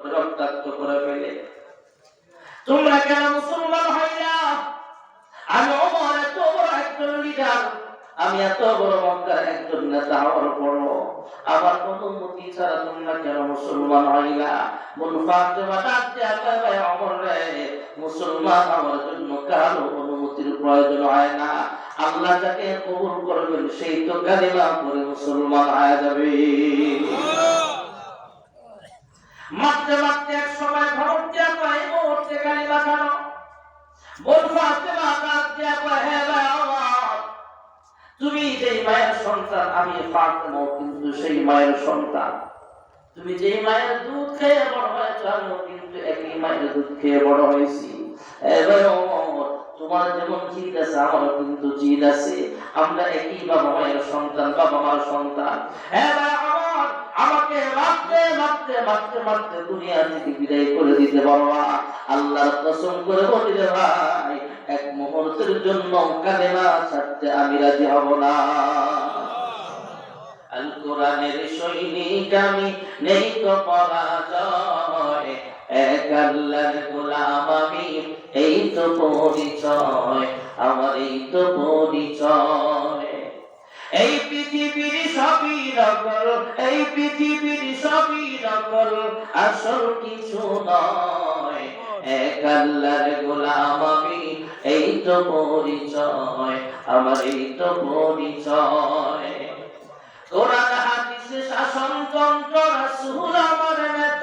রক্তাক্ত করে ফেলে। তোমরা কেন মুসলমান হইলা আমি অমর, এত বড় একজন লিডার আমি এত বড় মক্কার একজন নেতা হওয়ার পরও আমার অনুমতি ছাড়া তোমরা কেন মুসলমান হইলা মুসলমান হওয়ার জন্য কারও অনুমতির প্রয়োজন হয় না। আল্লাহ যাকে কবুল করবেন, সেই তো কালিমা পরে মুসলমান হয়ে যাবে। মারতে মারতে এক সময় ধমক দিয়া কয় মুহূর্তে বড় হয়েছি তোমার যেমন জিদ আছে, আমারও কিন্তু জিদ আছে। আমরা একই বাবা মায়ের সন্তান, বাবা মার সন্তান। আমার আমাকে মারতে মারতে মারতে মারতে দুনিয়া থেকে বিদায় করে দিতে বাবা। আল্লাহর কসম করে বলি রে ভাই, এক মুহূর্তের জন্য ছাড়তে আমি রাজি হব না। আল কোরআনের সৈনিক আমি, নেই তো এক আল্লাহর গোলাম আমি, এই তো পরিচয় আমার এই তো পরিচয়। এই পৃথিবীর সবই নকল এই পৃথিবীর সবই নকল আসল কিছু নয়। এক আল্লাহর গোলাম আমি, এই তো পরিচয়, আমার এই তো পরিচয়। কোরআন, হাদিসে শাসনতন্ত্র রাসূল আমার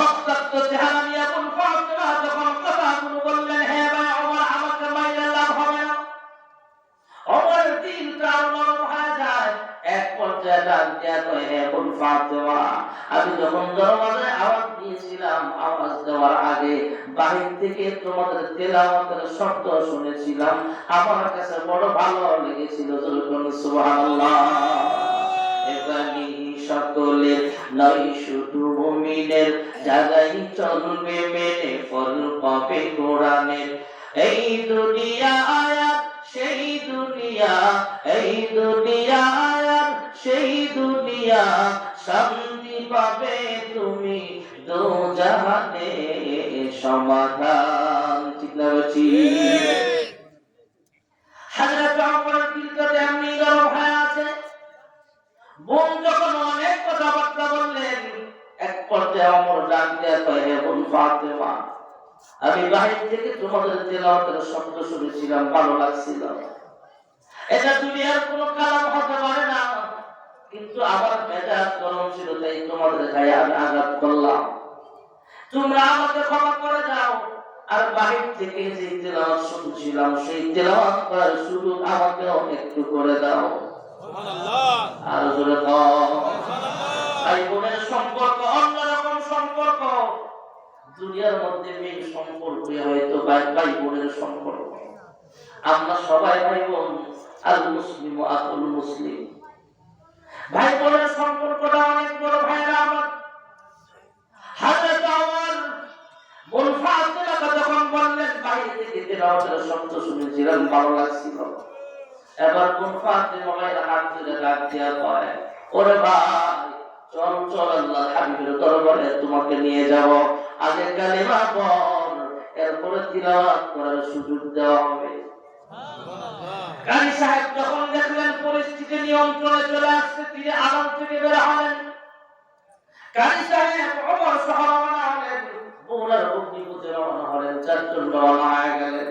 রক্তাক্ত চেহারা নিয়ে কোন ফাতেমা যখন কথাগুলো বললেন, হে ভাই আমার আমাকে মাইলে লাভ হবে না। আমার দিনটা নরম হয়ে যায়। এক পর্যায়ে ডাক কয়, হে কোন ফাতেমা, আমি যখন দরওয়াজায় আওয়াজ দিয়েছিলাম, আওয়াজ দেওয়ার আগে বাহির থেকে তোমাদের তেলাওয়াতের শব্দ শুনেছিলাম। আমার কাছে বড় ভালো লেগেছিল সুবহানাল্লাহ। এবানি সকলের নয় শুধু মুমিনের জাগাই চলবে মেনে ফল পাবে কোরআনের। এই দুনিয়া আয়াত সেই দুনিয়া এই দুনিয়া আয়াত সেই দুনিয়া শান্তি পাবে তুমি দো জাহানে সমাধান। ঠিক না বলছি? হাজরত বোন যখন অনেক কথাবার্তা বললেন, এক পর্যায়ে অমর ডাক দেয়া কয় ফাতেমা, আমি বাহির থেকে তোমাদের তেলাওয়াতের শব্দ শুনেছিলাম, ভালো লাগছিল। এটা দুনিয়ার কোনো কালাম হতে পারে না, কিন্তু আমার মেজাজ গরম ছিল, তাই তোমাদের গায়ে আমি আঘাত করলাম। তোমরা আমাকে ক্ষমা করে দাও। আর বাহির থেকে যে তেলাওয়াত শুনছিলাম, সেই তেলাওয়াত করার সুযোগ আমাকেও একটু করে দাও। আর জোরে ভাই বোনের সম্পর্ক অন্যরকম সম্পর্ক। দুনিয়ার মধ্যে মেন সম্পর্ক হয়তো ভাই ভাই বোনের সম্পর্ক। আমরা সবাই ভাই বোন আল মুসলিম ও আকুল মুসলিম। ভাই বোনের সম্পর্কটা অনেক বড় ভাইরা আমার। হাজরত আমার। যখন বললেন বাইরে থেকে তেলাওয়াতের শব্দ শুনেছিলাম ভালো লাগছিল। এবার বোন ফাতেমা ভাইয়ের হাত ধরে ডাক দিয়া কয়, ওরে ভাই চল চল আল্লাহ হাবিবের দরবারে তোমাকে নিয়ে যাব। আগে কালিমা পড়, এরপরে তিলাওয়াত করার সুযোগ দেওয়া হবে। কারি সাহেব যখন দেখলেন পরিস্থিতি নিয়ন্ত্রণে চলে আসছে, তিনি আরাম থেকে বের হলেন। সাহেব অমর সহ রওনা হলেন। বোনার অগ্নিপথে রওনা হলেন, চারজন রওনা হয়ে গেলেন।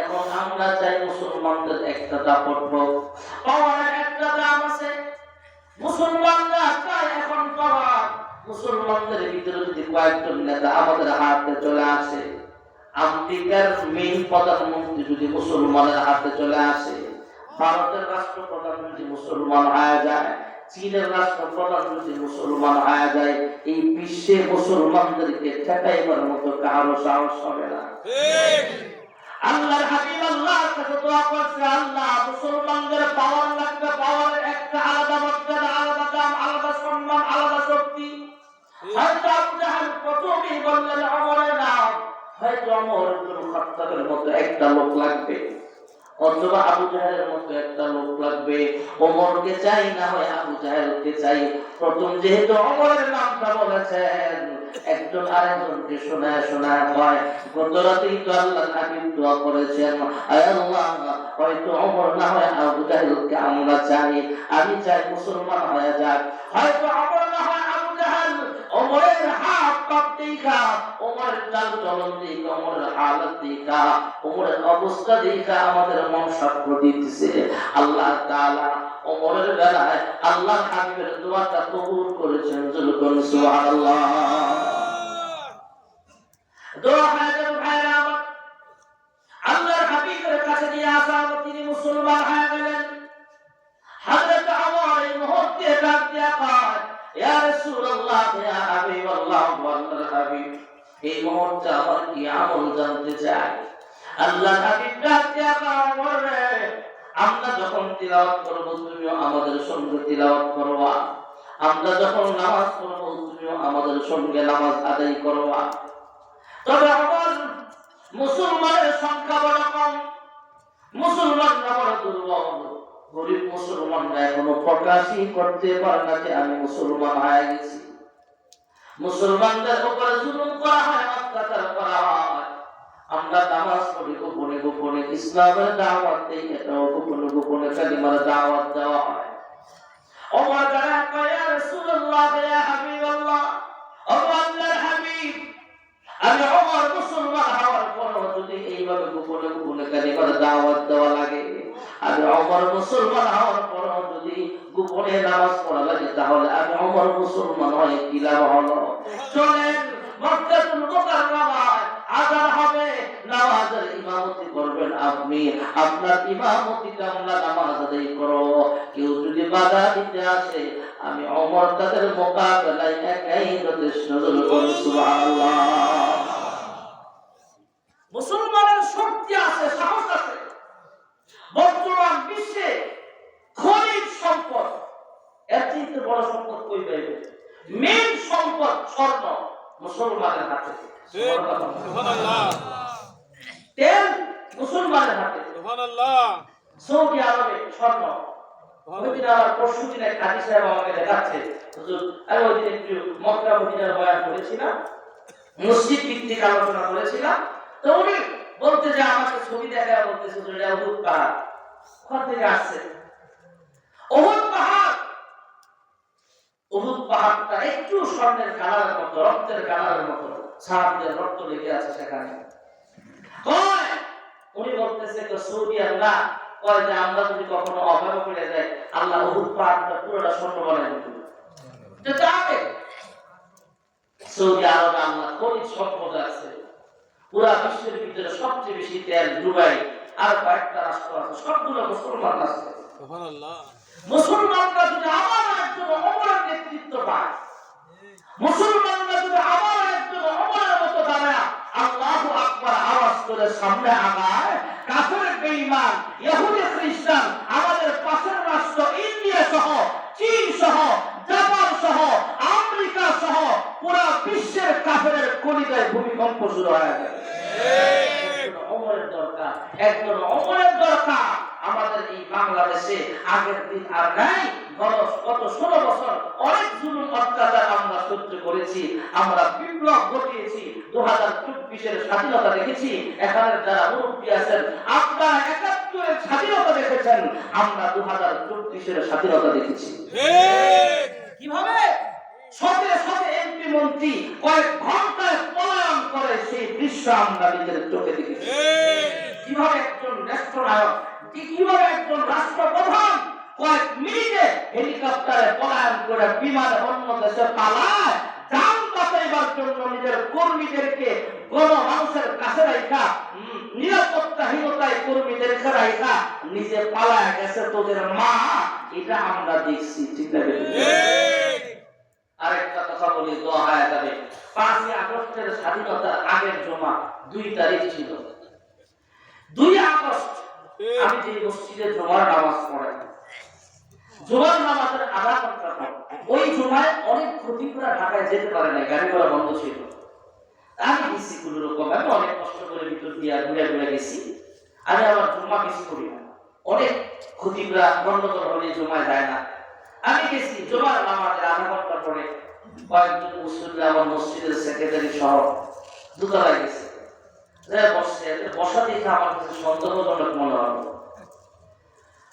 এখন আমরা চাই মুসলমানদের একটা দাপট হোক। একটা দাম আছে। মুসলমানরা চায় এখন মুসলমানদের ভিতরে যদি কয়েকজন নেতা আমাদের হাতে চলে আসে, আমেরিকার মেইন প্রধানমন্ত্রী যদি মুসলমানের হাতে চলে আসে, ভারতের রাষ্ট্রপ্রধান যদি মুসলমান হয়ে যায় চীনের যদি মুসলমান হয়ে যায়, এই বিশ্বে মুসলমানদেরকে ঠেকাইবার মতো কারও সাহস হবে না। আল্লাহর হাবিব আল্লাহর কাছে দোয়া করছে, আল্লাহ, মুসলমানদের পাওয়ার লাগবে পাওয়ারের একটা আলাদা মর্যাদা, আলাদা দাম, আলাদা সম্মান, আলাদা শক্তি। হয়তো আবু জাহাল প্রথমেই বললেন অমরের নাম হয়তো অমর মতো একটা লোক লাগবে। অথবা আবু জাহেলের মতো একটা লোক লাগবে। ওমরকে চাই, না হয় আবু জাহেলকে চাই। প্রথম যেহেতু অমরের নামটা বলেছেন, একজন আরেকজনকে শোনায় শোনায় হয় গত রাতেই তো আল্লাহ দোয়া করেছেন আল্লাহ, হয়তো অমর, না হয় আবু জাহেলকে আমরা চাই। আমি চাই মুসলমান হয়ে যাক। হয়তো অমর, না হয় ওমরের হাত পাপ দেখা চলন দেখা ওমরের হালত দেখা ওমরের অবস্থা দেখা আমাদের মন সাক্ষ্য আল্লাহ তাআলা ওমরের বেলায় আল্লাহ হাবিবের দোয়াটা কবুল করেছেন জুলকুন সুবহানাল্লাহ। আমাদের সঙ্গে নামাজ আদায় করবা। তবে মুসলমানের সংখ্যা বড় কম। মুসলমানরা বড় দুর্বল গরিব মুসলমানরা এখনও প্রকাশই করতে পারে না যে আমি মুসলমান হয়ে গেছি। মুসলমানদের উপরে জুলুম করা হয়, অত্যাচার করা হয়। আমরা নামাজ পড়ি, গোপনে গোপনে ইসলামের দাওয়াত দেই এটাও গোপনে গোপনে কালিমার দাওয়াত দেওয়া হয়। ওমর যারা কয় ইয়া রাসূলুল্লাহ ইয়া হাবিবাল্লাহ, ও হাবিব আমি ওমর মুসলমান হওয়ার পর যদি এইভাবে গোপনে গোপনে কালিমার দাওয়াত দেওয়া লাগে। আমি ওমর মুসলমান হওয়ার পর যদি গোপনে নামাজ পড়া লাগে, তাহলে আমি ওমর মুসলমান হয়ে, কি লাভ হলো? চলেন, মক্কাতুল মুকাররমায় আমি অমর তাদের মোকাবেলায় একাই যথেষ্ট মুসলমানের শক্তি আছে, সাহস আছে। বর্তমান বিশ্বে খনিজ সম্পদ, এর বড় সম্পদ কই পাইবে? মেন সম্পদ স্বর্ণ। মুসলমানের হাতে তেল মুসলমানের হাতে সৌদি আরবে স্বর্ণ। ওইদিন আমার পরশু দিন এক হাজি সাহেব আমাকে দেখাচ্ছে। আমি ওই দিন একটু মক্কা মদিনার বয়ান করেছিলাম। মসজিদ ভিত্তিক আলোচনা করেছিলাম। তো উনি বলতে যে আমাকে ছবি দেখা বলতেছে যে উহুদ পাহাড় ওখান থেকে আসছে উহুদ পাহাড় পাহাড়টা একটু স্বর্ণের কালারের মতো রক্তের কালারের মতো সাহাবদের রক্ত লেগে আছে সেখানে। উনি বলতেছে সৌদি আল্লাহ কয় যে আমরা যদি কখনো অভাবে পড়ে যাই আল্লাহ উহুদ পাহাড়টা পুরোটা স্বর্ণ বানাই যাবে সৌদি আরবে আল্লাহ খনিজ সম্পদ আছে পুরা বিশ্বের ভিতরে সবচেয়ে বেশি তেল দুবাই আর কয়েকটা রাষ্ট্র আছে সবগুলো মুসলমান আছে মুসলমানরা যদি একজন অমরের নেতৃত্ব পায়। মুসলমানরা যদি আবার একজন অমরের মতো দাঁড়ায়, আল্লাহ আকবার আওয়াজ করে সামনে আগায়, কাফের ইহুদি, খ্রিস্টান, আমাদের পাশের রাষ্ট্র ইন্ডিয়া সহ, চীন সহ, জাপান সহ, আমেরিকা সহ, পুরা বিশ্বের কাফের কলিকায় ভূমিকম্প শুরু হয়ে অমরের দরকার, একজন অমরের দরকার। আমাদের এই বাংলাদেশে আগের দিন আর নাই ষোলো বছর অনেক জুলুম অত্যাচার আমরা সহ্য করেছি, আমরা বিপ্লব ঘটিয়েছি দু হাজার চব্বিশের স্বাধীনতা দেখেছি, এখানে যারা মুরব্বী আছেন, আপনারা একাত্তরের স্বাধীনতা দেখেছেন, আমরা দু হাজার চব্বিশের স্বাধীনতা দেখেছি। কীভাবে? শতে শতে এমপি মন্ত্রী কয়েক ঘন্টায় পলায়ন করে সেই দৃশ্য আমরা নিজের চোখে দেখেছি। কীভাবে একজন রাষ্ট্রনায়ক কীভাবে একজন রাষ্ট্রপ্রধান কয়েক মিনিটে হেলিকপ্টারে পলায়ন করে বিমানে অন্য দেশে পালায়। যান বাঁচাইবার জন্য নিজের কর্মীদেরকে কোন মানুষের কাছে রাখা নিরাপত্তাহীনতায় কর্মীদেরকে রাখা নিজে পালায় গেছে তোদের মা। এটা আমরা দেখছি, ঠিক আছে আরেকটা কথা বলি দোহায় যাবে পাঁচই আগস্টের স্বাধীনতার আগের জমা, দুই তারিখ ছিল। দুই আগস্ট, আমি যে মসজিদে জমার নামাজ পড়াই। জমার নামাজের আধা ঘণ্টা ওই জমায় অনেক ক্ষতিপুরা ঢাকায় যেতে পারে না গাড়ি ঘোড়া বন্ধ ছিল। আমি গেছি কোনো রকম আমি অনেক কষ্ট করে ভিতর দিয়ে ঘুরে ঘুরে গেছি। আমি আবার জমা বেশি করি না। অনেক ক্ষতিপুরা গন্ডগোল হলে জমায় যায় না। আমি গেছি জমার নামাজের আধা ঘণ্টা পরে, কয়েকজন মুসলিম আমার মসজিদের সেক্রেটারি সহ দোতলায় গেছে। বসছে, বসা দেখে আমার কাছে সন্দেহজনক মনে হলো।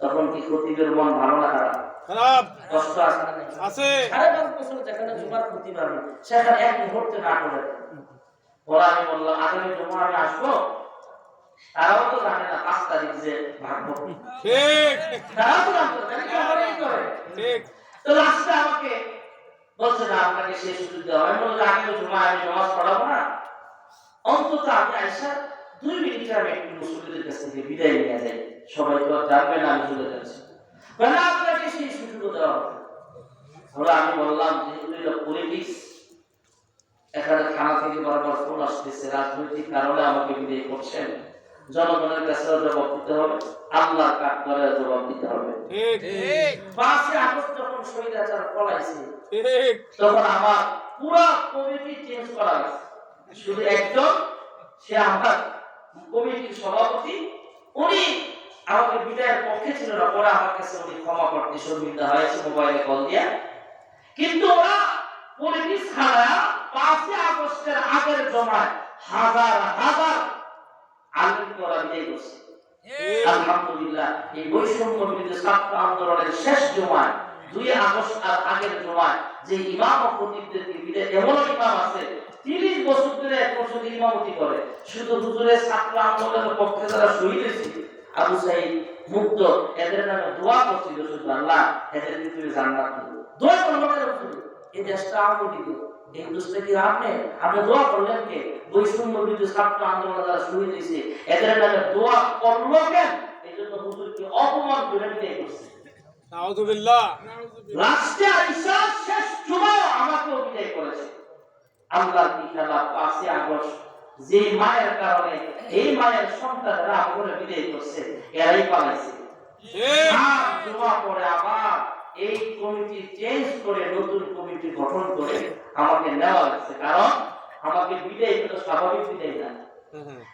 তখন কি খতিবের মন ভালো না খারাপ? খারাপ। কষ্ট আছে না নাই? আছে। সাড়ে পাঁচ বছর যেখানে জমার ক্ষতি পাবে সেখানে এক মুহূর্তে না করে। বলা আমি বললাম আগামী জমা আমি আসব। তারাও তো জানে না পাঁচ তারিখ যে ভাগবো ঠিক। তারাও তো জানতো তারা কি আমার এই করে? ঠিক। তো লাস্টে আমাকে বলছে না আপনাকে সেই সুযোগ দেওয়া আমি বললাম আগামী জমা আমি নামাজ পড়াবো না। অন্তত আমি আইসা দুই মিনিটে আমি একটু মুসলিমদের কাছ থেকে বিদায় নিয়ে যাই। সবাই তো আর জানবে না আমি চলে যাচ্ছি। বলে আপনাকে সেই সুযোগ দেওয়া হবে। আমি বললাম যেহেতু পলিটিক্স এখানে থানা থেকে বারবার ফোন আসতেছে। রাজনৈতিক কারণে আমাকে বিদায় করছেন। জনগণের কাছে জবাব দিতে হবে। আল্লাহ কাঠগড়ে জবাব দিতে হবে। ঠিক পাঁচই আগস্ট যখন স্বৈরাচার পলাইছে তখন আমার পুরো কমিটি চেঞ্জ করা শুধু একজন সে আমার কমিটির সভাপতি। উনি আমাকে বিদায়ের পক্ষে ছিল না পরে আমার কাছে উনি ক্ষমা করতে সুবিধা হয়েছে মোবাইলে কল দিয়া। কিন্তু ওরা পলিটিক্স ছাড়া পাঁচই আগস্টের আগের জমায় হাজার হাজার বিদায় করছে। আলহামদুলিল্লাহ এই বৈষম্য বিরোধী ছাত্র আন্দোলনের শেষ জমায় দুই আগস্ট আর আগের জমায় যে ইমাম ও খতিবদেরকে বিদায় এমন ইমাম আছে তিরিশ বছর ধরে এক বছর ইমামতি করে। শুধু হুজুরের ছাত্র আন্দোলনের পক্ষে যারা শহীদ হয়েছে আবু সাইদ মুক্ত এদের নামে দোয়া করছিল শুধু আল্লাহ এদের ভিতরে জান্নাত দোয়া করল না হুজুর এই দেশটা আওয়ামী লীগ এই দেশটা কি আপনি? আপনি দোয়া করলেন কে? বৈষম্য বিরোধী ছাত্র আন্দোলন যারা শহীদ হয়েছে এদের নামে দোয়া করল কেন? এই জন্য হুজুরকে অপমান করে বিদায় করছে। লাস্টে আইসা শেষ জুমায় আমাকে বিদায় করেছে। আল্লাহর কি খেলা পাঁচই আগস্ট যে মায়ের কারণে এই মায়ের সন্তানেরা আমাকে বিদায় করছে এরাই পালাইছে। আর আবার এই কমিটি চেঞ্জ করে নতুন কমিটি গঠন করে আমাকে নেওয়া হয়েছে। কারণ আমাকে বিদায় তো স্বাভাবিক বিদায় না।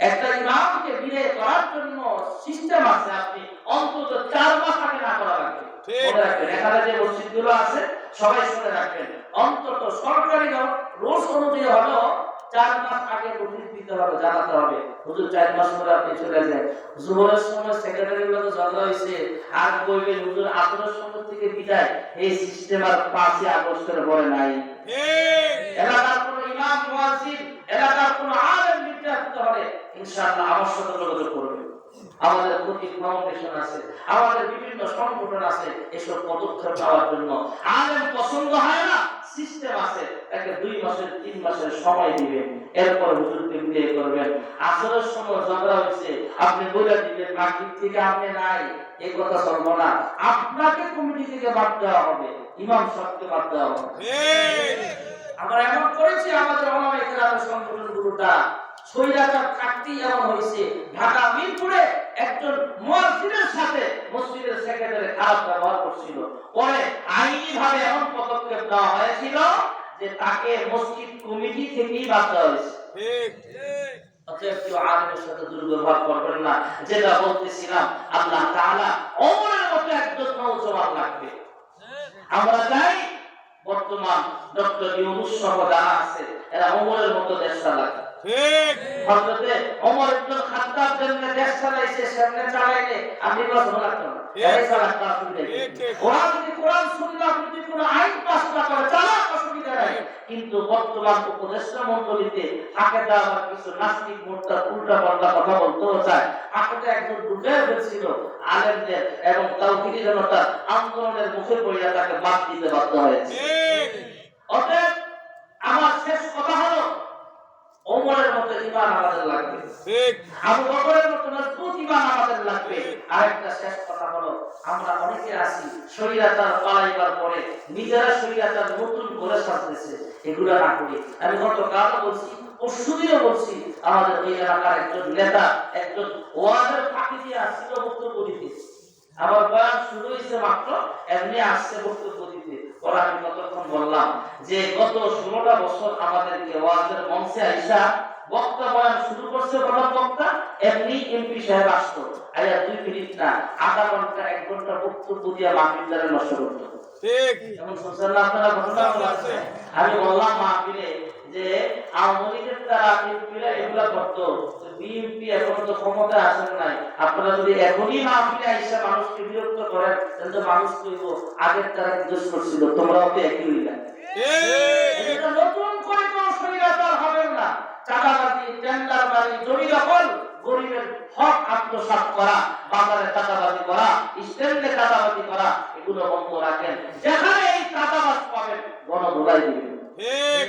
একটা ইমামকে বিদায় করার জন্য সিস্টেম আছে আপনি অন্তত চার মাস আগে না করা লাগবে। এখানে যে মসজিদগুলো আছে সবাই শুনে রাখবেন অন্তত সরকারি রোজ অনুযায়ী হলেও চার মাস আগে নোটিশ দিতে হবে জানাতে হবে। হুজুর চার মাস পরে আপনি চলে জোহরের সময় ঝগড়া হয়েছে। আর বলবেন হুজুর আপনার সময় থেকে বিদায়। এই সিস্টেম আর পাঁচই আগস্টের পরে নাই। এলাকার কোন ইমাম মুয়াজ্জিন এলাকার কোন আলেম নির্যাতিত হলে ইনশাআল্লাহ আমার সাথে যোগাযোগ করবে আমাদের প্রতি ফাউন্ডেশন আছে আমাদের বিভিন্ন সংগঠন আছে এসব পদক্ষেপ নেওয়ার জন্য। আলেম পছন্দ হয় না। সিস্টেম আছে তাকে দুই মাসের তিন মাসের সময় দিবেন এরপর হুজুরকে বিয়ে করবেন আসরের সময় ঝগড়া হয়েছে। আপনি বলে দিবেন মাগরিব থেকে আপনি নাই। এই কথা চলবো না। আপনাকে কমিটি থেকে বাদ দেওয়া হবে। ইমাম সাহেবকে বাদ দেওয়া হবে। আমরা এমন করেছি আমাদের ওলামায়ে সংগঠন সংগঠনগুলোটা। স্বৈরাচার থাকতেই এমন হয়েছে। ঢাকা মিরপুরে একজন মুয়াজ্জিনের সাথে মসজিদের সেক্রেটারি খারাপ ব্যবহার করছিল। পরে আইনি ভাবে এমন পদক্ষেপ নেওয়া হয়েছে তাকে মসজিদ কমিটি থেকেই বাদ দেওয়া হয়েছে। যেটা বলতেছিলাম আল্লাহ মতো একজন লাগবে। আমরা চাই বর্তমান ডক্টর ইউনুস সহ যারা আছে এরা ওমরের মতো দেশ চালাবে ঠিক। হযরতে ওমর ইবনে খাত্তাব যেমন দেশ চালাইছে সেমনে চালাইলে আর নির্বাচন লাগতো এই চালাক তা ঠিক, ঠিক। ওরা যদি কোরআন সুন্নাহ যদি কোনো আইন পাস না করে চালাক অসুবিধা নাই। কিন্তু বর্তমান উপদেষ্টা মণ্ডলীতে আবার কিছু নাস্তিক উল্টা পাল্টা কথা বলতেও চায়। একজন ফেলছিল আলেমদের এবং তাওহিদি জনতার আন্দোলনের মুখে পড়িয়া তাকে বাদ দিতে বাধ্য হয়েছে। অতএব আমার শেষ কথা হলো ওমরের মতো ইমান আমাদের লাগবে। ঠিক। আবু বকরের মতো মজবুত ইমান আমাদের লাগবে। আরেকটা শেষ কথা হলো আমরা অনেকে আছি শরীরাচার পালাইবার পরে নিজেরা শরীরাচার নতুন করে সাজতেছে এগুলো না করি। আমি গতকাল বলছি পরশুদিনও বলছি আমাদের ওই এলাকার একজন নেতা একজন ফাঁকি দিয়ে আসছিল বক্তব্য দিতে। আমার বয়ান শুরু হয়েছে মাত্র এমনি আসছে বক্তব্য দিতে। ওরা আমি কতক্ষণ বললাম যে গত ষোলোটা বছর আমাদেরকে ওয়াজের মঞ্চে আইসা বক্তা বয়ান শুরু করছে প্রধান বক্তা এমনি এমপি সাহেব আসতো। আইয়া দুই মিনিট না আধা ঘণ্টা এক ঘণ্টা বক্তব্য দিয়ে মাহফিলদারে নষ্ট করতো। ঠিক। যেমন শুনছেন না আপনারা ঘটনা? আছে। আমি বললাম মাহফিলে যে আওয়ামী লীগের তারা এমপিরা এগুলা করতো বিএনপি এখন তো ক্ষমতায় আসেন নাই। আপনারা যদি এখনই মাহফিলে আইসা মানুষকে বিরক্ত করেন তাহলে তো মানুষ কইব আগের তারা দোষ করছিল। তোমরাও তো একই হইলা। নতুন করে কোন স্বৈরাচার হবেন না। চাঁদাবাজি টেন্ডারবাজি জমি দখল গরিবের হক আত্মসাৎ করা বাজারে চাঁদাবাজি করা স্ট্যান্ডে চাঁদাবাজি করা এগুলো বন্ধ রাখেন। যেখানে এই চাঁদাবাজ পাবেন গণধোলাই দিবেন। ঠিক।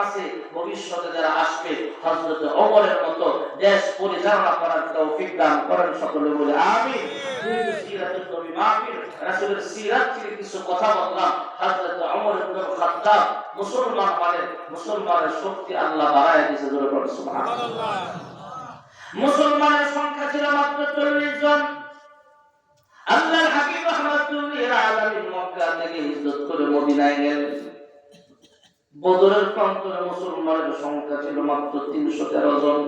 আছে, ভবিষ্যতে যারা আসবে, হযরত ওমরের মতো দেশ পরিচালনা করার তৌফিক দান করেন সকলে বলে মুসলমান মানে মুসলমানের আল্লাহ সংখ্যা ছিল মাত্র চল্লিশ জন। হিজরত করে মদিনায় গেলেন। বদরের প্রান্তরে মুসলমানের সংখ্যা ছিল মাত্র তিনশো তেরো জন।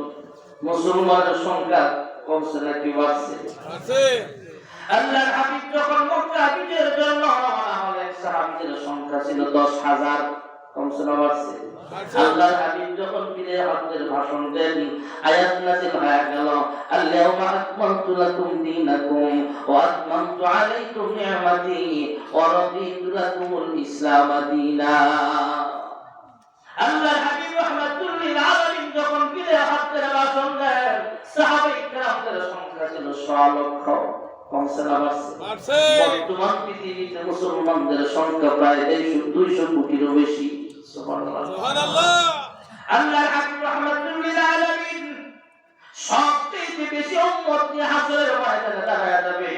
মুসলমানের সংখ্যা কমছে নাকি বাড়ছে? আল্লাহর হাবিব যখন মক্কা বিজয়ের জন্য রওনা হলেন সাহাবীদের সংখ্যা ছিল দশ হাজার। কমছে না বাড়ছে। আল্লাহর হাবিব যখন বিদায় হজ্জের ভাষণ দেন আয়াত নাযিল হয়ে গেল আল্লাহুম্মা আকমালতু লাকুম দীনাকুম ওয়া আতমামতু আলাইকুম নি'মাতি ওয়া রাদিতু লাকুমুল ইসলাম দীনা। আল্লাহর হাবিব রাহমাতুল লিল আলামিন যখন বিদায় হজ্জের ভাষণ দেন সাহাবায়ে কেরামদের সংখ্যা ছিল 6 লক্ষ। কমছে না বাড়ছে বাড়ছে বর্তমান পৃথিবীতে মুসলমানদের সংখ্যা প্রায় দুইশো কোটিরও বেশি। সুবহানাল্লাহ। সুবহানাল্লাহ। আল্লাহর হাবিব রাহমাতুল লিল আলামিন সবচেয়ে বেশি উম্মত নিয়ে হাসরের ময়দানে দাঁড়ায় যাবে।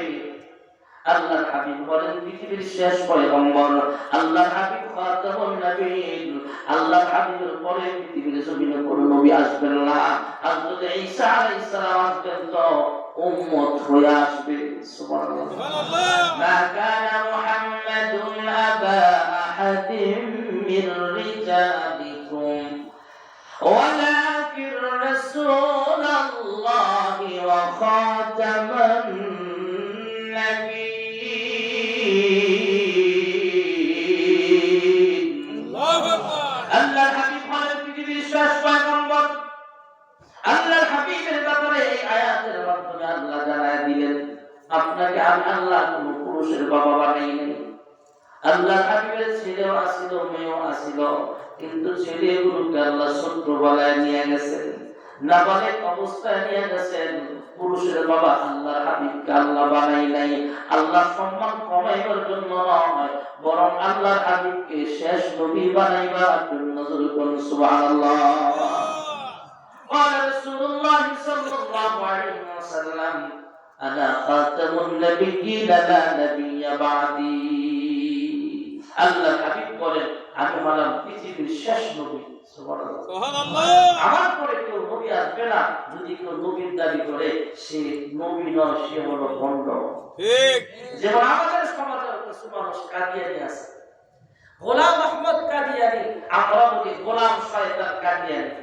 আল্লাহর হাবিব বলেন পৃথিবীর শেষ পয়গম্বর আল্লাহর হাবিব খাতামুন নবীন আল্লাহর হাবিবের পরে পৃথিবীর জমিনে কোনো নবী আসবেন না হযরত ঈসা আলাইহিস সালাম আসবেন তো উম্মত হয়ে আসবে সুবহানাল্লাহ সুবহানাল্লাহ ما كان محمد أبا أحد من رجالكم ولكن رسول الله وخاتم النبيين আপনাকে আমি আল্লাহ কোন পুরুষের বাবা বানাই নাই আল্লাহর হাবিবের ছেলেও আসিল মেয়েও আসিল কিন্তু ছেলেগুলোকে আল্লাহ শত্রু বলায় নিয়ে গেছেন নাবালেক অবস্থায় নিয়ে গেছেন পুরুষের বাবা আল্লাহর হাবিবকে আল্লাহ বানাই নাই আল্লাহ সম্মান কমাইবার জন্য নয় বরং আল্লাহর হাবিবকে শেষ নবী বানাইবার জন্য সুবহানাল্লাহ قال رسول الله صلى الله عليه وسلم আনা খাতামুন নাবিয়্যিন লা নাবিয়্যা বাদি আল্লাহ হাবিব বলেন আমি হলাম পৃথিবীর শেষ নবী। আমার পরে কেউ নবী আসবে না যদি কেউ নবীর দাবি করে সে নবী নয় সে হলো ভণ্ড। যেমন আমাদের সমাজের কিছু মানুষ কাদিয়ানি আছে। গোলাম আহমদ কাদিয়ানি আমরা বলি গোলাম শয়তান কাদিয়ানি।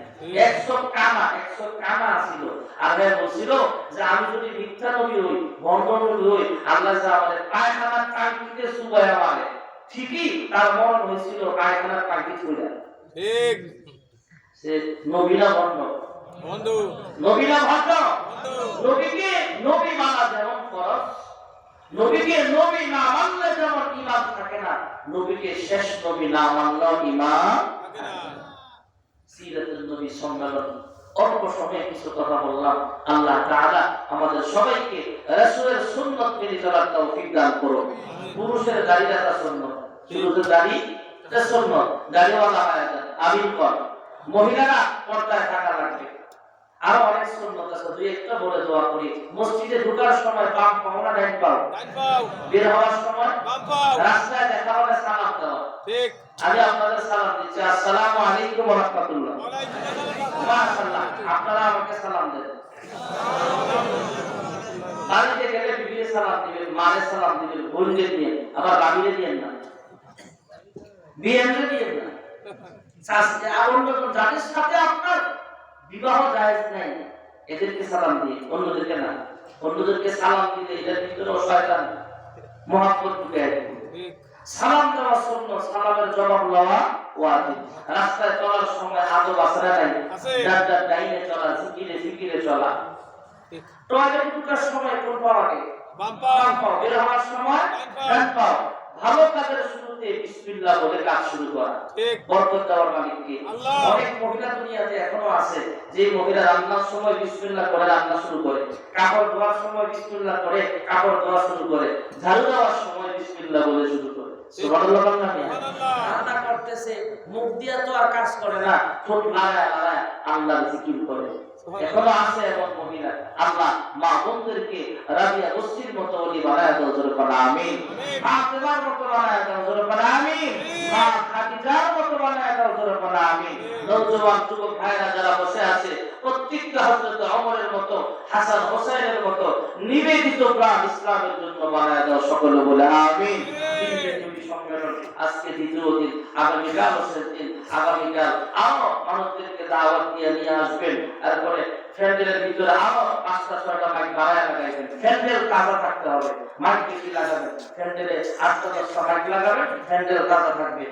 একশো কানা একশো কানা ছিল। আর বলছিল যে আমি যদি মিথ্যা নবী হই ভণ্ড নবী হই আল্লাহ যা আমাদের পায়খানার টাঙ্কিতে সুবাই আমারে ঠিকই তার মরণ হয়েছিল পায়খানার টাঙ্কি ছুঁড়ে ঠিক। সে নবীনা ভণ্ড বন্ধু? নবীনা ভণ্ড বন্ধু। নবীকে নবী মানা যেমন ফরজ নবীকে নবী না মানলে যেমন ইমান থাকে না নবীকে শেষ নবী না মানলেও ইমান থাকে না। সিরাতুল নবী সম্মেলন। অল্প সময়ে কিছু কথা বললাম। আল্লাহ তাআলা আমাদের সবাইকে রাসূলের সুন্নাত মেনে চলার তৌফিক দান করুন পুরুষের দাড়ি রাখা সুন্নাত পুরুষের দাড়ি এটা সুন্নাত। দাড়িওয়ালা হয়ে আমিন কর। মহিলারা পর্দায় থাকা লাগবে। আরও অনেক সুন্নাত আছে দুই একটা বলে দোয়া করি। মসজিদে ঢোকার সময় বাম পাও। না ডান পাও। বের হওয়ার সময় রাস্তায় দেখা হলে সালাম দেওয়া ঠিক। আমি আপনাদের সালাম দিচ্ছি। আসসালামু আলাইকুম ওয়া রাহমাতুল্লাহ। মাশাআল্লাহ, আপনারা আমাকে সালাম দেন। বাড়িতে গেলে বিবিরে সালাম দিবেন, মারে সালাম দিবেন, বোনকে দিয়ে। আবার বাবিরে দিয়েন না। বিয়েনকে দিয়েন না। শাস্তি আর অন্য যাদের সাথে আপনার বিবাহ জায়েজ নাই। এদেরকে সালাম দিয়ে, অন্যদেরকে না। অন্যদেরকে সালাম দিলে এটার ভিতরে শয়তান, মহাব্বত ঢুকে সালাম দেওয়া শূন্য সালামের জবাব ওয়াজিব। রাস্তায় চলার সময় আদব আসরা নাই। ডাইনে চলা জিকিরে জিকিরে চলা। টয়লেট ঢুকার সময় কোন পাও আগে বাম পাও বের হওয়ার সময় ডান পাও। ভালো কাজের শুরুতে বিসমিল্লাহ বলে কাজ শুরু করা। বরকত দেওয়ার মালিককে। আল্লাহ। অনেক মহিলা দুনিয়াতে এখনও আছে যে মহিলা রান্নার সময় বিসমিল্লাহ করে রান্না শুরু করে। কাপড় ধোয়ার সময় বিসমিল্লাহ করে কাপড় ধোয়া শুরু করে। ঝাড়ু দেওয়ার সময় বিসমিল্লাহ বলে শুরু সুবহানাল্লাহ। রান্না করতেছে মুখ দিয়া তো আর কাজ করে না। ঠোঁট আল্লাহর জিকির করে। এখনও আছে এমন মহিলা। আল্লাহ মা বোনদেরকে রাবিয়া বস্তির মতো অলি বানায় দাও জোরে বলা আমিন। আমিন। ফাতেমার মতো বানায় দাও জোরে বলা আমিন। মা খাদিজার মতো বানায় দাও জোরে বলা আমিন। নওজোয়ান যুবক ভাইরা যারা বসে আছে প্রত্যেকটা হযরত ওমরের মতো হাসান হোসেনের মতো নিবেদিত প্রাণ ইসলামের জন্য বানায় দাও সকলে বলে আমিন। সম্মেলন। আজকে দ্বিতীয় দিন আগামীকাল দিন আগামীকাল আরও মানুষদেরকে দাওয়াত দিয়ে নিয়ে আসবেন। তারপরে ফ্যান্ডেলের ভিতরে আরও পাঁচটা, ছয়টা মাইক বাড়ায় লাগাইবেন ফ্যান্ডেল তাজা থাকতে হবে। মাইক বেশি লাগাবেন ফ্যান্ডেলে আটটা দশটা মাইক লাগাবেন ফ্যান্ডেল তাজা থাকবে।